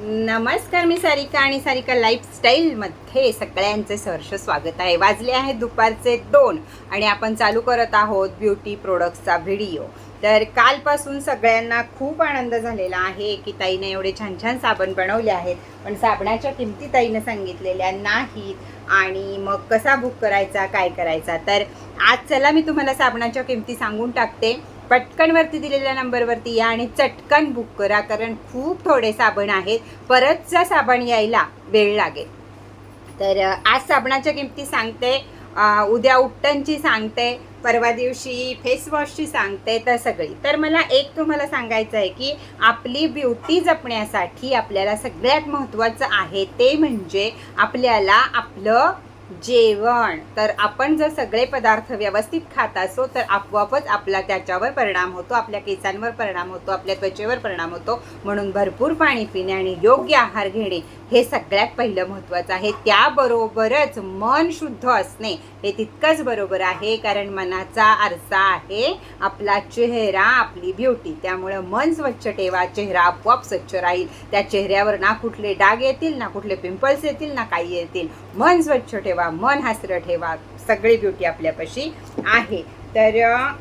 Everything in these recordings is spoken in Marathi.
नमस्कार मी सारिका आणि सारिका लाईफस्टाईलमध्ये सगळ्यांचे सहर्ष स्वागत आहे. वाजले आहेत दुपारचे दोन आणि आपण चालू करत आहोत ब्युटी प्रोडक्ट्सचा व्हिडिओ. तर कालपासून सगळ्यांना खूप आनंद झालेला आहे की ताईने एवढे छान छान साबण बनवले आहेत पण साबणाच्या किमती ताईनं सांगितलेल्या नाहीत आणि मग कसा बुक करायचा काय करायचा? तर आज चला मी तुम्हाला साबणाच्या किमती सांगून टाकते. पटकनवरती दिलेल्या नंबरवरती या आणि चटकन बुक करा कारण खूप थोडे साबण आहेत. परतचा साबण यायला वेळ लागेल. तर आज साबणाच्या किमती सांगते. उद्या उपटनची सांगते. परवा दिवशी फेसवॉशची सांगते. तर सगळी. तर मला एक तुम्हाला सांगायचं आहे की आपली ब्युटी जपण्यासाठी आपल्याला सगळ्यात महत्त्वाचं आहे ते म्हणजे आपल्याला आपलं जेवण. तर आपण जर सगळे पदार्थ व्यवस्थित खात असो तर आपोआपच आपला त्याच्यावर परिणाम होतो आपल्या केसांवर परिणाम होतो आपल्या त्वचेवर परिणाम होतो. म्हणून भरपूर पाणी पिणे आणि योग्य आहार घेणे हे सगळ्यात पहिलं महत्त्वाचं आहे. त्याबरोबरच मन शुद्ध असणे हे तितकंच बरोबर आहे कारण मनाचा आरसा आहे आपला चेहरा आपली ब्युटी त्यामुळं मन स्वच्छ ठेवा चेहरा आपोआप स्वच्छ राहील. त्या चेहऱ्यावर ना कुठले डाग येतील ना कुठले पिंपल्स येतील ना काही येतील. मन स्वच्छ ठेवा. मन हसरं ठेवा सगळी ब्युटी आपल्यापाशी आहे. तर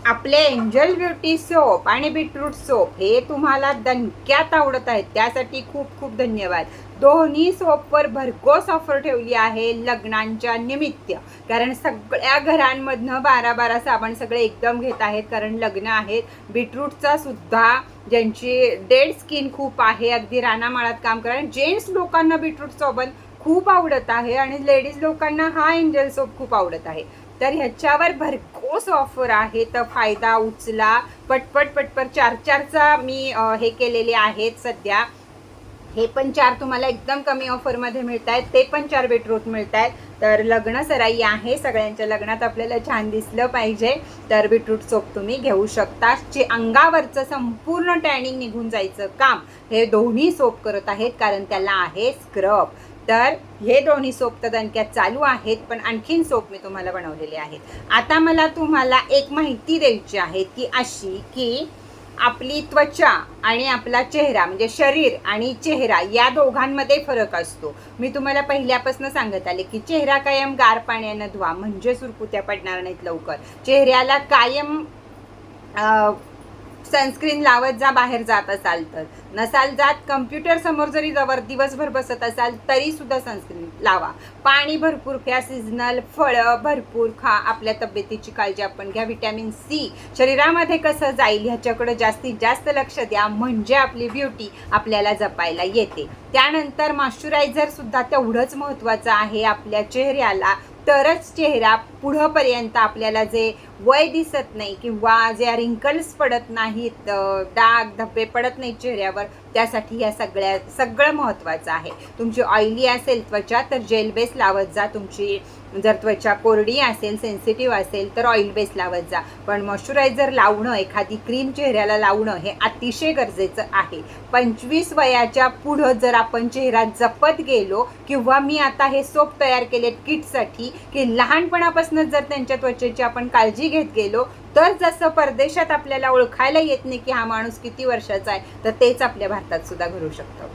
आपले एंजल ब्युटी सोप आणि बीटरूट सोप हे तुम्हाला दणक्यात आवडत आहेत. त्यासाठी खूप खूप धन्यवाद. दोन्ही सोपवर भरघोस ऑफर ठेवली आहे लग्नांच्या निमित्त. कारण सगळ्या घरांमधनं बारा बारा साबण सगळे एकदम घेत आहेत. कारण लग्न आहेत. बीटरूटचा सुद्धा ज्यांची डेड स्किन खूप आहे. अगदी रानामाळात काम करा. जेंट्स लोकांना बीटरूट सोबत खूप आवडत आहे आणि लेडीज लोकांना हा एंजल सोप खूप आवडत आहे. तर ह्याच्यावर भरघोस ऑफर आहे. तर फायदा उचला. पटपट पटपट चार चारचा मी हे केलेले आहेत सध्या. हे पण चार तुम्हाला एकदम कमी ऑफरमध्ये मिळत आहेत ते पण चार बेटरूट मिळत आहेत तर लग्न सराई आहे. सगळ्यांच्या लग्नात आपल्याला छान दिसलं पाहिजे. तर बीटरूट सोप तुम्ही घेऊ शकता. जे अंगावरचं संपूर्ण टॅनिंग निघून जायचं काम हे दोन्ही सोप करत आहेत. कारण त्याला आहे स्क्रब तर हे दोन्ही सोप तर दणक्यात चालू आहेत पण आणखीन सोप मी तुम्हाला बनवलेले आहेत. आता मला तुम्हाला एक माहिती द्यायची आहे ती अशी की आपली त्वचा आणि आपला चेहरा म्हणजे शरीर आणि चेहरा या दोघांमध्ये फरक असतो. मी तुम्हाला पहिल्यापासून सांगत आले की चेहरा कायम गार पाण्यानं धुवा म्हणजे सुरकुत्या पडणार नाहीत लवकर. चेहऱ्याला कायम सनस्क्रीन लावत जा बाहेर जात असाल तर. नसाल जात कम्प्युटर समोर जरी जवळ दिवसभर बसत असाल तरी सुद्धा सनस्क्रीन लावा. पाणी भरपूर प्या सीझनल फळं भरपूर खा. आपल्या तब्येतीची काळजी आपण घ्या. व्हिटॅमिन सी शरीरामध्ये कसं जाईल ह्याच्याकडं जास्तीत जास्त लक्ष द्या. म्हणजे आपली ब्युटी आपल्याला जपायला येते. त्यानंतर मॉइश्चरायझर सुद्धा तेवढंच महत्त्वाचं आहे. आपल्या चेहऱ्याला तरच चेहरा पुढंपर्यंत आपल्याला जे वय दिसत नाही किंवा ज्या रिंकल्स पडत नाहीत डाग धब्बे पडत नाहीत चेहऱ्यावर त्यासाठी या सगळ्या सगळं महत्त्वाचं आहे. तुमची ऑइली असेल त्वचा तर जेल बेस लावत जा. तुमची जर त्वचा कोरडी असेल सेन्सिटिव्ह असेल तर ऑइल बेस लावत जा. पण मॉइश्चरायझर लावणं एखादी क्रीम चेहऱ्याला लावणं हे अतिशय गरजेचं आहे. पंचवीस वयाच्या पुढं जर आपण चेहरा जपत गेलो किंवा मी आता हे सोप तयार केले किटसाठी की लहानपणापासूनच जर त्यांच्या त्वचेची आपण काळजी घेत गेलो तर जसं परदेशात आपल्याला ओळखायला येत नाही की हा माणूस किती वर्षाचा आहे तर तेच आपल्या भारतात सुद्धा घडू शकतं.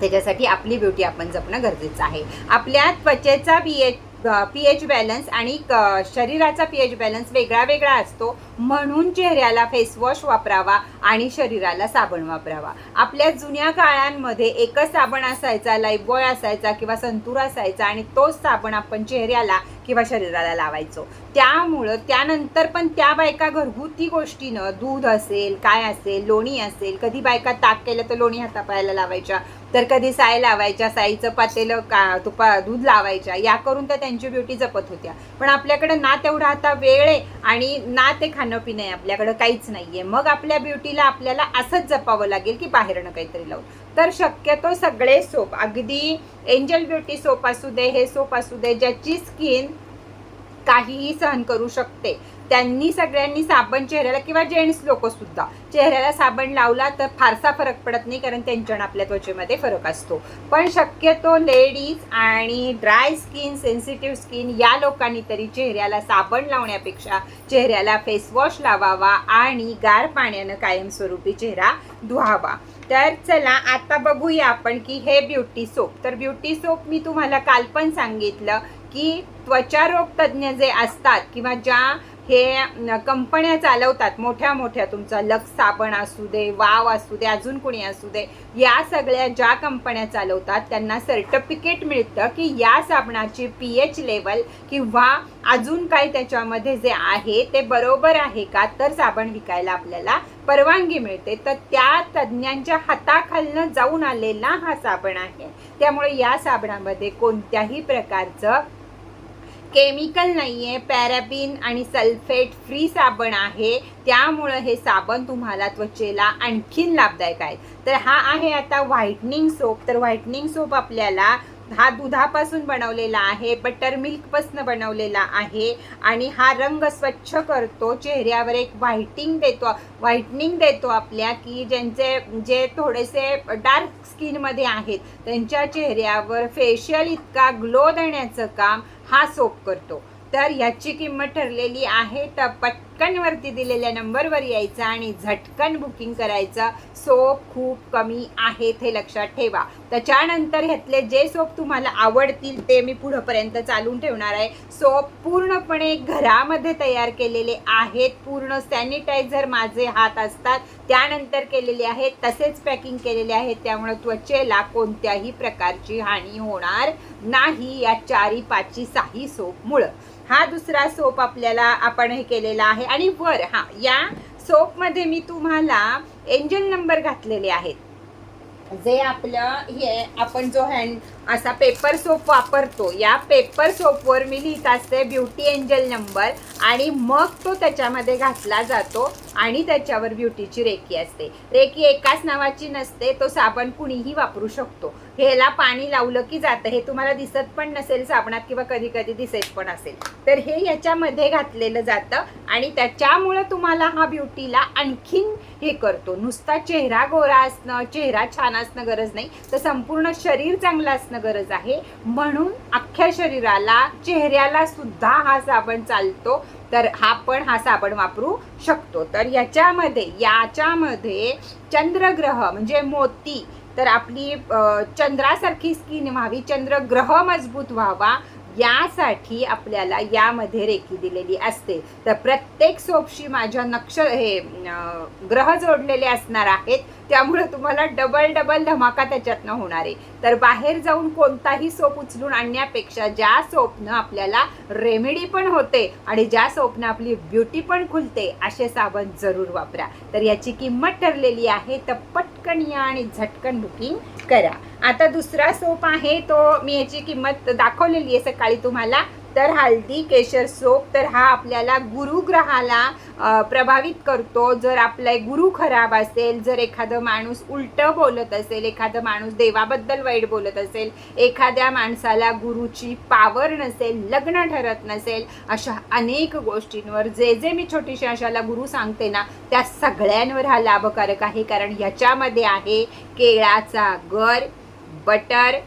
त्याच्यासाठी आपली ब्युटी आपण जपणं गरजेचं आहे. आपल्या त्वचेचा B H P H balance आणि क- शरीराचा पी एच बॅलन्स वेगळा वेगळा असतो. म्हणून चेहऱ्याला फेसवॉश वापरावा आणि शरीराला साबण वापरावा. आपल्या जुन्या काळांमध्ये एकच साबण असायचा लाईफबॉय असायचा किंवा संतूर असायचा आणि तोच साबण आपण चेहऱ्याला किंवा शरीराला लावायचो. त्यामुळं त्यानंतर पण त्या बायका घरगुती गोष्टीनं दूध असेल काय असेल लोणी असेल कधी बायका ताक केलं तर लोणी हातापायाला लावायच्या तर कधी साय लावायच्या साईचं पातेलं का तुपा दूध लावायच्या या करून त्या त्यांची ब्युटी जपत होत्या. पण आपल्याकडे ना तेवढा आता वेळ आहे आणि ना ते खाणं पिणं आहे आपल्याकडं काहीच नाही आहे मग आपल्या ब्युटीला आपल्याला असंच जपावं लागेल की बाहेरनं काहीतरी लावून. तर शक्यतो सगळे सोप अगदी एंजल ब्युटी सोप असू दे हे सोप असू दे ज्याची स्किन काहीही सहन करू शकते. त्यांनी सगळ्यांनी साबण चेहऱ्याला किंवा जेंट्स लोक सुद्धा चेहऱ्याला साबण लावला तर फारसा फरक पडत नाही कारण त्यांच्या आपल्या त्वचेमध्ये फरक असतो. पण शक्यतो लेडीज आणि ड्राय स्किन सेन्सिटिव्ह स्किन या लोकांनी तरी चेहऱ्याला साबण लावण्यापेक्षा चेहऱ्याला फेसवॉश लावावा आणि गार पाण्यानं कायमस्वरूपी चेहरा धुवावा. तर चला आता बघूया आपण की हे ब्युटी सोप. तर ब्युटी सोप मी तुम्हाला काल पण सांगितलं की त्वचारोग तज्ज्ञ जे असतात किंवा ज्या हे कंपन्या चालवतात. मोठ्या मोठ्या तुमचा लक्स साबण असू दे वाव असू दे अजून कुणी असू दे या सगळ्या ज्या कंपन्या चालवतात त्यांना सर्टिफिकेट मिळतं की या साबणाची पी एच लेवल किंवा अजून काही त्याच्यामध्ये जे आहे ते बरोबर आहे का तर साबण विकायला आपल्याला परवानगी मिळते. तर त्या तज्ज्ञांच्या हाताखालनं जाऊन आलेला हा साबण आहे. त्यामुळे या साबणामध्ये कोणत्याही प्रकारचं केमिकल नाही आहे पॅराबिन आणि सल्फेट फ्री साबण आहे. त्यामुळं हे साबण तुम्हाला त्वचेला आणखीन लाभदायक आहे. तर हा आहे आता व्हाईटनिंग सोप. तर व्हाईटनिंग सोप आपल्याला हा दुधापासून बनवलेला आहे बटर मिल्कपासून बनवलेला आहे आणि हा रंग स्वच्छ करतो चेहऱ्यावर एक व्हाईटिंग देतो व्हाईटनिंग देतो आपल्या की ज्यांचे जे थोडेसे डार्क स्किनमध्ये आहेत त्यांच्या चेहऱ्यावर फेशियल इतका ग्लो देण्याचं काम हा सोप करतो. तर ह्याची किंमत ठरलेली आहे तर पट वरती दिलेल्या नंबरवर यायचं आणि झटकन बुकिंग करायचं. सोप खूप कमी आहेत हे लक्षात ठेवा. त्याच्यानंतर ह्यातले जे सोप तुम्हाला आवडतील ते मी पुढंपर्यंत चालून ठेवणार आहे. सोप पूर्णपणे घरामध्ये तयार केलेले आहेत. पूर्ण सॅनिटायझर माझे हात असतात. त्यानंतर केलेले आहेत. तसेच पॅकिंग केलेले आहेत. त्यामुळे त्वचेला कोणत्याही प्रकारची हानी होणार नाही या चारी पाची साही सोपमुळं. हा दुसरा सोप आपल्याला आपण हे केलेला आहे. आणि वर हा या सोपमध्ये मी तुम्हाला एंजल नंबर घातलेले आहेत. जे आपलं हे आपण जो हँड असा पेपर सोप वापरतो. या पेपर सोपवर मी लिहित असते ब्युटी एंजल नंबर आणि मग तो त्याच्यामध्ये घातला जातो आणि त्याच्यावर ब्युटीची रेकी असते. रेकी एकाच नावाची नसते तो साबण कुणीही वापरू शकतो. ह्याला पाणी लावलं की जातं. हे तुम्हाला दिसत पण नसेल साबणात किंवा कधी कधी दिसेल पण असेल. तर हे याच्यामध्ये घातलेलं जातं आणि त्याच्यामुळं तुम्हाला हा ब्युटीला आणखीन हे करतो. नुसता चेहरा गोरा असणं चेहरा छान असणं गरज नाही. तर संपूर्ण शरीर चांगलं असणं गरज आहे. म्हणून अख्ख्या शरीराला चेहऱ्याला सुद्धा हा साबण चालतो. तर हा पण हा साबण वापरू शकतो. तर याच्यामध्ये याच्यामध्ये चंद्रग्रह म्हणजे मोती तर आपली चंद्रासारखी स्किन व्हावी चंद्रग्रह मजबूत व्हावा यासाठी आपल्याला यामध्ये रेखी दिलेली असते. तर प्रत्येक सोपशी माझ्या नक्ष हे ग्रह जोडलेले असणार आहेत. त्यामुळे तुम्हाला डबल डबल धमाका त्याच्यातनं होणार आहे. तर बाहेर जाऊन कोणताही सोप उचलून आणण्यापेक्षा ज्या सोपनं आपल्याला रेमेडी पण होते आणि ज्या सोपनं आपली ब्युटी पण खुलते असे साबण जरूर वापरा. तर याची किंमत ठरलेली आहे तर पटकन या आणि झटकन बुकिंग करा. आता दुसरा सोप आहे तो मी याची किंमत दाखवलेली आहे सकाळी तुम्हाला. तर हळदी केशर सोप तर हा आपल्याला गुरुग्रहाला प्रभावित करतो. जर आपला गुरु खराब असेल जर एखादं माणूस उलटं बोलत असेल एखादं माणूस देवाबद्दल वाईट बोलत असेल एखाद्या माणसाला गुरुची पावर नसेल लग्न ठरत नसेल अशा अनेक गोष्टींवर जे जे मी छोटीशी अशाला गुरु सांगते ना त्या सगळ्यांवर हा लाभकारक आहे. कारण ह्याच्यामध्ये आहे केळाचा गर बटर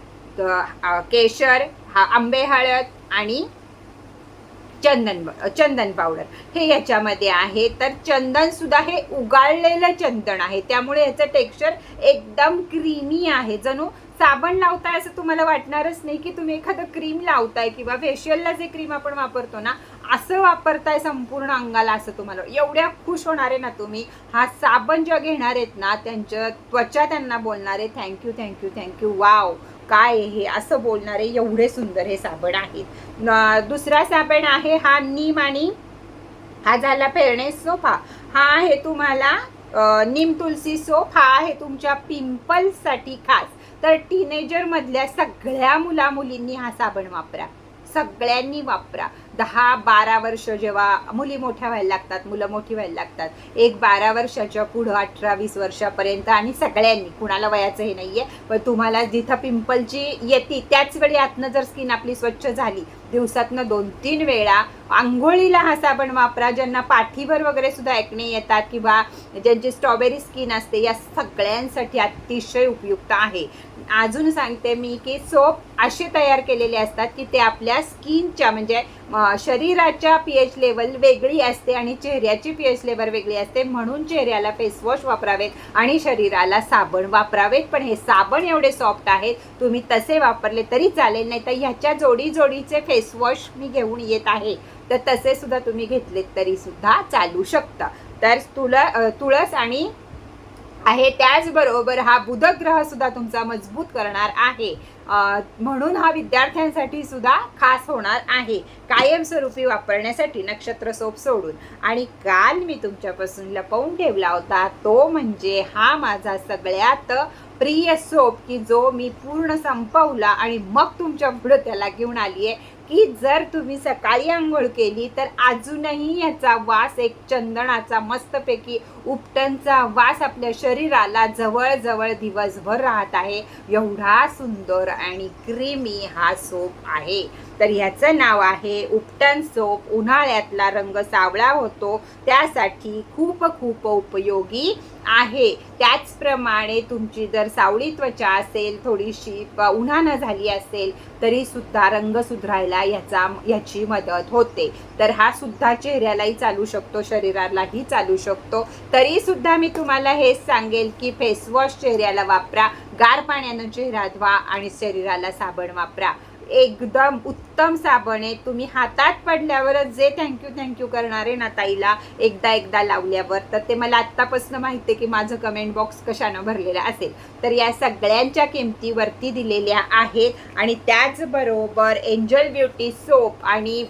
केशर हा आंबे हळद आणि चंदन चंदन पावडर हे याच्यामध्ये आहे. तर चंदन सुद्धा हे उगाळलेलं चंदन आहे. त्यामुळे याचं टेक्स्चर एकदम क्रीमी आहे. जणू साबण लावताय असं तुम्हाला वाटणारच नाही की तुम्ही एखादं क्रीम लावताय किंवा फेशियलला जे क्रीम आपण वापरतो ना असं वापरताय संपूर्ण अंगाला असं तुम्हाला. एवढ्या खुश होणार आहे ना तुम्ही. हा साबण जेव्हा घेणार आहेत ना त्यांच्या त्वचा त्यांना बोलणार आहे थँक्यू थँक्यू थँक्यू वाव काय हे? असं बोलणारे एवढे सुंदर हे साबण आहेत. दुसरा साबण आहे हा नीम आणि हा झाला पेरणे सोफा. हा आहे तुम्हाला नीम तुलसी सोप हा आहे तुमच्या पिंपल्ससाठी खास. तर टीनेजर मधल्या सगळ्या मुला मुलींनी हा साबण वापरा. सगळ्यांनी वापरा. दहा बारा वर्ष जेव्हा मुली मोठ्या व्हायला लागतात मुलं मोठी व्हायला लागतात एक बारा वर्षाच्या पुढं अठरा वीस वर्षापर्यंत आणि सगळ्यांनी कुणाला वयाचं हे नाहीये पण तुम्हाला जिथं पिंपलची येते त्याच वेळी आतनं जर स्किन आपली स्वच्छ झाली दिवसातनं दोन तीन वेळा आंघोळीला हा साबण वापरा ज्यांना पाठीवर वगैरे सुद्धा ऐकणे येतात किंवा ज्यांची स्ट्रॉबेरी स्किन असते या सगळ्यांसाठी अतिशय उपयुक्त आहे. अजून सांगते मी की सोप असे तयार केलेले असतात की ते आपल्या स्किनच्या म्हणजे शरीराच्या पी एच लेवल वेगळी असते आणि चेहऱ्याची पी एच लेवल वेगळी असते. म्हणून चेहऱ्याला फेसवॉश वापरावेत आणि शरीराला साबण वापरावेत. पण हे साबण एवढे सॉफ्ट आहेत तुम्ही तसे वापरले तरी चालेल नाही तर ह्याच्या जोडी जोडीचे फेस वॉश मी घेऊन येत आहे. तर तसे सुद्धा तुम्ही घेतलेत तरी सुद्धा चालू शकतं. तर तुला तुळस आणि आहे त्याचबरोबर हा बुधग्रह सुद्धा तुमचा मजबूत करणार आहे. म्हणून हा विद्यार्थ्यांसाठी सुद्धा खास होणार आहे. कायमस्वरूपी वापरण्यासाठी नक्षत्र सोप सोडून. आणि काल मी तुमच्यापासून लपवून ठेवला होता तो म्हणजे हा माझा सगळ्यात प्रिय सोप की जो मी पूर्ण संपवला आणि मग तुमच्यापुढे त्याला घेऊन आली आहे की जर तुम्ही सकाळी आंघोळ केली तर अजूनही याचा वास एक चंदनाचा मस्तपैकी उपटनचा वास आपल्या शरीराला जवळजवळ दिवसभर राहत आहे. एवढा सुंदर आणि क्रीमी हा सोप आहे. तर ह्याचं नाव आहे उपटन सोप. उन्हाळ्यातला रंग सावळा होतो. त्यासाठी खूप खूप उपयोगी आहे. त्याचप्रमाणे तुमची जर सावळी त्वचा असेल थोडीशी उन्हानं झाली असेल तरी सुद्धा रंग सुधारायला याचा याची मदत होते. तर हा सुद्धा चेहऱ्यालाही चालू शकतो शरीरालाही चालू शकतो. तरी सुद्धा मी तुम्हाला हेच सांगेल की फेसवॉश चेहऱ्याला वापरा गार पाण्यानं चेहरा धुवा आणि शरीराला साबण वापरा. एकदम उत्तम साबण आहे. तुम्ही हातात पडल्यावरच जे थँक्यू थँक्यू करणार आहे ना ताईला एकदा एकदा लावल्यावर तर ते मला आत्तापासून माहिती आहे की माझं कमेंट बॉक्स कशानं भरलेलं असेल. तर या सगळ्यांच्या किमती वरती दिलेल्या आहेत आणि त्याचबरोबर एंजल ब्युटी सोप आणि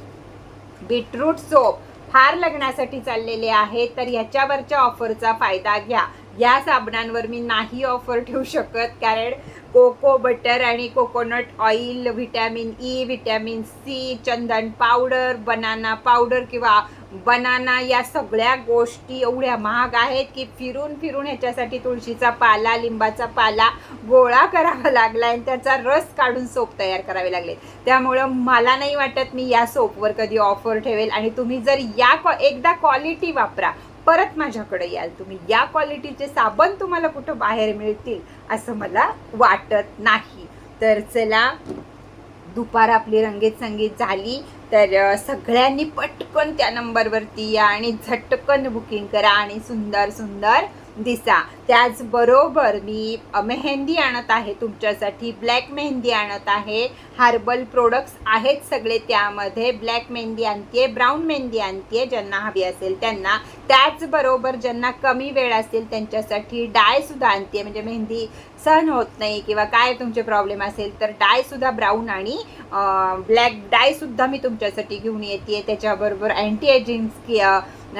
बीटरूट सोप फार लग्नासाठी चाललेले आहे तर ह्याच्यावरच्या ऑफरचा फायदा घ्या. या साबणांवर मी नाही ऑफर ठेवू शकत कारण कोको बटर आणि coconut oil vitamin E vitamin C चंदन पावडर बनाना पावडर किंवा बनाना या सगळ्या गोष्टी एवढ्या महाग आहेत की फिरून फिरून ह्याच्यासाठी तुळशीचा पाला लिंबाचा पाला गोळा करावा लागला आणि त्याचा रस काढून सोप तयार करावे लागले. त्यामुळं मला नाही वाटत मी या सोपवर कधी ऑफर ठेवेल आणि तुम्ही जर या क्वा- एकदा क्वालिटी वापरा परत माझ्याकडे याल. तुम्ही या क्वालिटीचे साबण तुम्हाला कुठं बाहेर मिळतील असं मला वाटत नाही. तर चला दुपार आपली रंगीत संगीत झाली. तर सगळ्यांनी पटकन त्या नंबरवरती या आणि झटकन बुकिंग करा आणि सुंदर सुंदर दिसा. त्याचबरोबर मी मेहंदी आणत आहे तुमच्यासाठी ब्लॅक मेहंदी आणत आहे. हार्बल प्रोडक्ट्स आहेत सगळे त्यामध्ये. ब्लॅक मेहंदी आणते ब्राऊन मेहंदी आणते ज्यांना हवी असेल त्यांना. त्याचबरोबर ज्यांना कमी वेळ असेल त्यांच्यासाठी डायसुद्धा आणते म्हणजे मेहंदी सहन होत नाही किंवा काय तुमचे प्रॉब्लेम असेल तर डायसुद्धा ब्राऊन आणि ब्लॅक डायसुद्धा मी तुमच्यासाठी घेऊन येते त्याच्याबरोबर अँटी एजिंग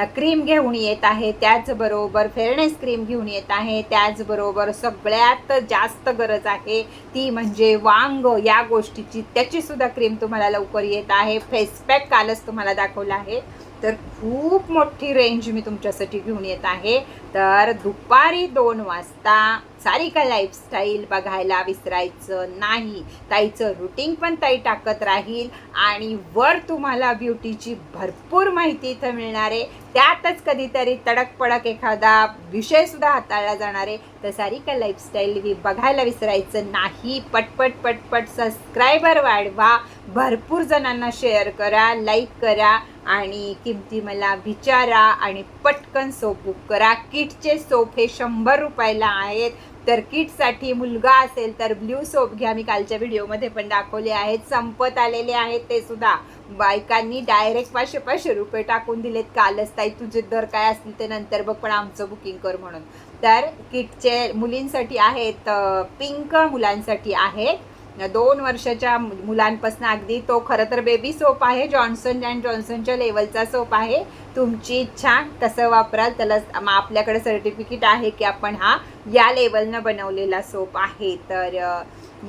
क्रीम घेऊन येत आहे त्याचबरोबर फेअरनेस क्रीम घेऊन येत आहे त्याचबरोबर सगळ्यात जास्त गरज आहे ती म्हणजे वांग या गोष्टीची. त्याची सुद्धा क्रीम तुम्हाला लवकर येत आहे. फेसपॅक कालच तुम्हाला दाखवला आहे. तर खूप मोठी रेंज मी तुमच्यासाठी घेऊन येत आहे. तर दुपारी दोन वाजता सारिका लाईफस्टाईल बघायला विसरायचं नाही. ताईचं रुटीन पण ताई टाकत राहील आणि वर तुम्हाला ब्युटीची भरपूर माहिती इथं मिळणार आहे. त्यातच कधीतरी तडकपडक एखादा विषय सुद्धा हाताळला जाणार आहे. तर सारिका लाईफस्टाईल वि बघायला विसरायचं नाही. पटपट पटपट सबस्क्रायबर वाढवा. भरपूर जणांना शेअर करा लाईक करा. आणि किमती मला विचारा आणि पटकन सोप बुक करा. किटचे सोप हे शंभर रुपयाला आहेत. तर किटसाठी मुलगा असेल तर ब्ल्यू सोप घ्या. मी कालच्या व्हिडिओमध्ये पण दाखवले आहेत. संपत आलेले आहेत ते सुद्धा. बायकांनी डायरेक्ट पाचशे पाचशे रुपये टाकून दिलेत. कालच ताई तुझे दर काय असतील ते नंतर बघ पण आमचं बुकिंग कर म्हणून. तर किटचे मुलींसाठी आहेत पिंक मुलांसाठी आहेत दोन वर्षाच्या मु- मुलांपासून अगदी तो खरं तर बेबी सोप आहे. जॉन्सन अँड जॉन्सनच्या लेवलचा सोप आहे. तुमची इच्छा कसं वापराल. त्याला मग आपल्याकडे सर्टिफिकेट आहे की आपण हा या लेवलनं बनवलेला सोप आहे. तर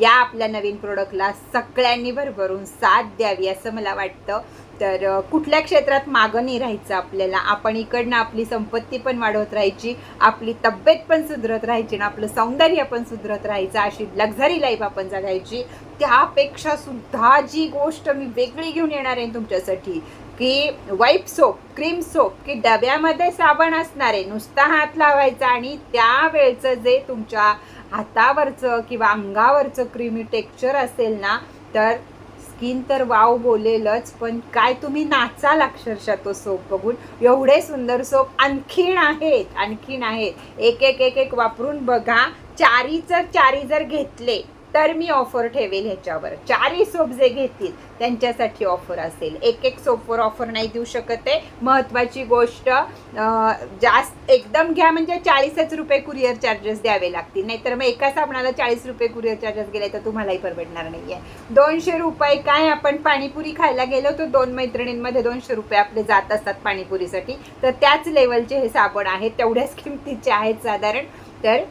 या आपल्या नवीन प्रोडक्टला सगळ्यांनी भरभरून साथ द्यावी असं मला वाटतं. तर कुठल्या क्षेत्रात मागं नाही राहायचं आपल्याला? आपण इकडनं आपली संपत्ती पण वाढवत राहायची आपली तब्येत पण सुधरत राहायची आणि आपलं सौंदर्य पण सुधरत राहायचं अशी लक्झरी लाईफ आपण जगायची. त्यापेक्षा सुद्धा जी गोष्ट मी वेगळी घेऊन येणार आहे तुमच्यासाठी की वाईप सोप क्रीम सोप की डब्यामध्ये साबण असणार आहे नुसता हात लावायचा आणि त्यावेळचं जे तुमच्या हातावरचं किंवा अंगावरचं क्रीमी टेक्स्चर असेल ना तर स्किन तर वाव बोलेलच पण काय तुम्ही नाचाल अक्षरशः तो सोप बघून? एवढे सुंदर सोप आणखीन आहेत आणखीन आहेत. एक एक एक एक वापरून बघा. चारीचं चारी जर घेतले तर मी ऑफर ठेवेल ह्याच्यावर. चारही सोप जे घेतील त्यांच्यासाठी ऑफर असेल. एक एक सोपवर ऑफर नाही देऊ शकत आहे. महत्त्वाची गोष्ट जास्त एकदम घ्या म्हणजे चाळीसच रुपये कुरिअर चार्जेस द्यावे लागतील. नाहीतर मग एका साबणाला चाळीस रुपये कुरिअर चार्जेस गेले तर तुम्हालाही परवडणार नाही आहे दोनशे रुपये काय आपण पाणीपुरी खायला गेलो तर दोन मैत्रिणींमध्ये दोनशे रुपये आपले जात असतात पाणीपुरीसाठी. तर त्याच लेवलचे हे साबण आहेत. तेवढ्याच किमतीचे आहेत साधारण. तर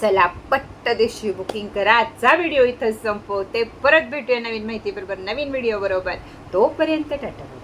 चला पट्ट दिवशी बुकिंग करा. आजचा व्हिडिओ इथंच संपवते. परत भेटूया नवीन माहिती बरोबर नवीन व्हिडिओ बरोबर. तोपर्यंत टाटा.